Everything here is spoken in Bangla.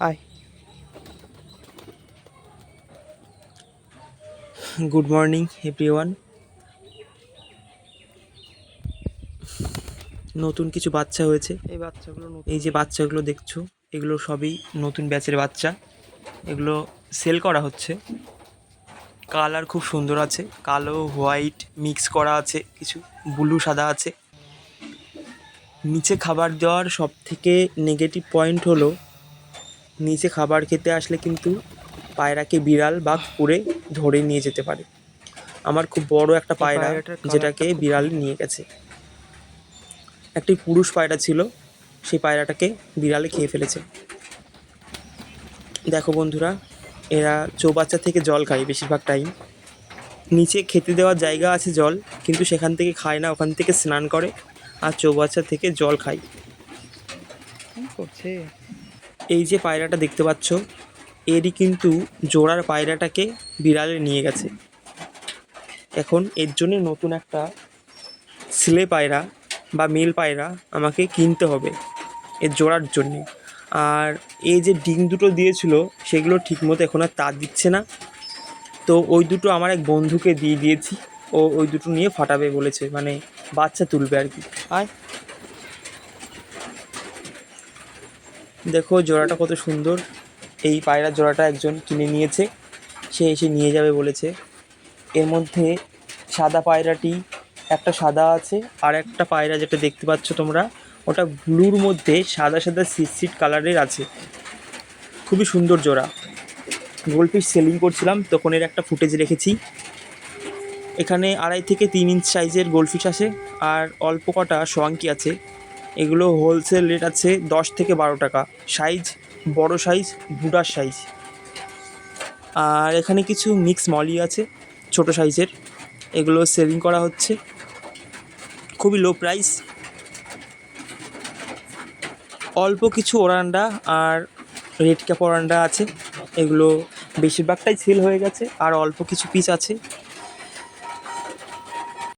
আয়। গুড মর্নিং এভরিওয়ান নতুন কিছু বাচ্চা হয়েছে। এই বাচ্চাগুলো এই যে বাচ্চাগুলো দেখছ এগুলো সবই নতুন ব্যাচের বাচ্চা। এগুলো সেল করা হচ্ছে। কালার খুব সুন্দর আছে। কালো হোয়াইট মিক্স করা আছে। কিছু ব্লু সাদা আছে। নিচে খাবার দেওয়ার সব থেকে নেগেটিভ পয়েন্ট হলো নিচে খাবার খেতে আসলে কিন্তু পায়রাকে বিড়াল বা কুকুরে ধরে নিয়ে যেতে পারে। আমার খুব বড় একটা পায়রা যেটাকে বিড়াল নিয়ে গেছে। একটি পুরুষ পায়রা ছিল সেই পায়রাটাকে বিড়ালে খেয়ে ফেলেছে। দেখো বন্ধুরা এরা চৌবাচ্চা থেকে জল খায় বেশিরভাগ টাইম নিচে খেতে দেওয়ার জায়গা আছে জল কিন্তু সেখান থেকে খায় না ওখান থেকে স্নান করে আর চৌবাচ্চা থেকে জল খায়। কি করছে? এই যে পায়রাটা দেখতে পাচ্ছ, এরই কিন্তু জোড়ার পায়রাটাকে বিড়ালে নিয়ে গেছে। এখন এর জন্য নতুন একটা ছেলে পায়রা বা মেল পায়রা আমাকে কিনতে হবে এর জোড়ার জন্যে। আর এই যে ডিম দুটো দিয়েছিল, সেগুলো ঠিকমতো এখন আর তার দিচ্ছে না। তো ওই দুটো আমার এক বন্ধুকে দিয়ে দিয়েছি, ও ওই দুটো নিয়ে ফাটাবে বলেছে মানে বাচ্চা তুলবে আর কি। আয়। দেখো জোড়াটা কত সুন্দর। এই পায়রার জোড়াটা একজন কিনে নিয়েছে। সে এসে নিয়ে যাবে বলেছে। এর মধ্যে সাদা পায়রাটি, একটা সাদা আছে আর একটা পায়রা যেটা দেখতে পাচ্ছ তোমরা, ওটা ব্লুর মধ্যে সাদা সাদা সিট কালারের আছে। খুবই সুন্দর জোড়া। গোলপিস সেলিং করছিলাম, তখন এর একটা ফুটেজ রেখেছি। এখানে আড়াই থেকে তিন ইঞ্চ সাইজের গোলফিশ আছে আর অল্প কটা সোয়াঙ্কি আছে। এগুলো হোলসেল রেট আছে দশ থেকে বারো টাকা। সাইজ বড় সাইজ বুডার সাইজ আর এখানে কিছু মিক্স মলি আছে, ছোট সাইজের এগুলো সেলিং করা হচ্ছে। খুবই লো প্রাইস অল্প কিছু ওরান্ডা আর রেড ক্যাপ ওরান্ডা আছে। এগুলো বেশিরভাগটাই সেল হয়ে গেছে। আর অল্প কিছু পিস আছে।